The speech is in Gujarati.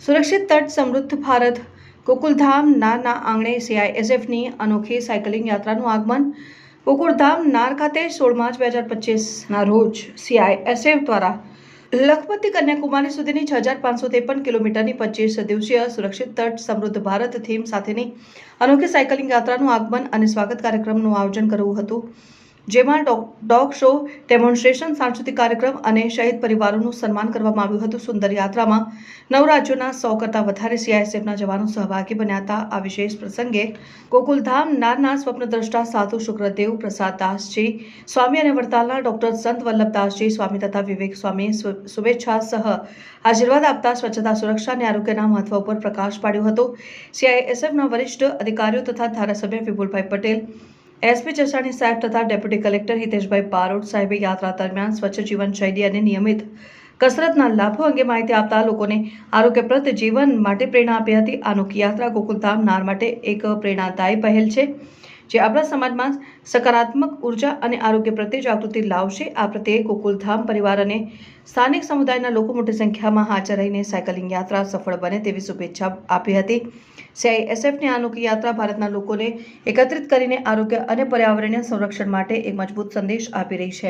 સુરક્ષિત તટ સમૃદ્ધ ભારત. ગોકુલધામ નારના આંગણે સીઆઈએસએફની અનોખી સાયકલિંગ યાત્રાનું આગમન. ગોકુલધામ નાર ખાતે સોળ માર્ચ બે હજાર પચીસના રોજ સીઆઈએસએફ દ્વારા લખપતથી કન્યાકુમારી સુધીની છ હજાર પાંચસો ત્રેપન કિલોમીટરની પચીસ દિવસીય સુરક્ષિત તટ સમૃદ્ધ ભારત થીમ સાથેની અનોખી સાયકલિંગ યાત્રાનું આગમન અને સ્વાગત કાર્યક્રમનું આયોજન કરવું હતું. જેમાં ડોગ શો, ડેમોન્સ્ટ્રેશન, સાંસ્કૃતિક કાર્યક્રમ અને શહીદ પરિવારોનું સન્માન કરવામાં આવ્યું હતું. સુંદર યાત્રામાં નવ રાજ્યોના સો કરતાં વધારે સીઆઈએસએફના જવાનો સહભાગી બન્યા હતા. આ વિશેષ પ્રસંગે ગોકુલધામ નારના સ્વપ્નદ્રષ્ટા સાધુ શુક્રદેવ પ્રસાદ દાસજી, સ્વામી અને વડતાલના ડોક્ટર સંત વલ્લભદાસજી, સ્વામી તથા વિવેક સ્વામી શુભેચ્છા સહ આશીર્વાદ આપતા સ્વચ્છતા, સુરક્ષા અને આરોગ્યના મહત્વ ઉપર પ્રકાશ પાડ્યો હતો. સીઆઈએસએફના વરિષ્ઠ અધિકારીઓ તથા ધારાસભ્ય વિપુલભાઈ પટેલ એસપી ચસાણી સાહેબ તથા ડેપ્યુટી કલેક્ટર હિતેશભાઈ બારોટ સાહેબે યાત્રા દરમિયાન સ્વચ્છ જીવન શૈલી અને નિયમિત કસરતના લાભો અંગે માહિતી આપતા લોકોને આરોગ્યપ્રદ જીવન માટે પ્રેરણા આપી હતી. આ યાત્રા ગોકુલધામ નાર માટે એક પ્રેરણાદાયી પહેલ છે. જે આપણા સમાજમાં સકારાત્મક ઊર્જા અને આરોગ્ય પ્રત્યે જાગૃતિ લાવશે. આ પ્રત્યે ગોકુલધામ પરિવાર અને સ્થાનિક સમુદાયના લોકો મોટી સંખ્યામાં હાજર રહીને સાયકલિંગ યાત્રા સફળ બને તેવી શુભેચ્છા આપી હતી. સીઆઈએસએફની આ અનોખી યાત્રા ભારતના લોકોને એકત્રિત કરીને આરોગ્ય અને પર્યાવરણીય સંરક્ષણ માટે એક મજબૂત સંદેશ આપી રહી છે.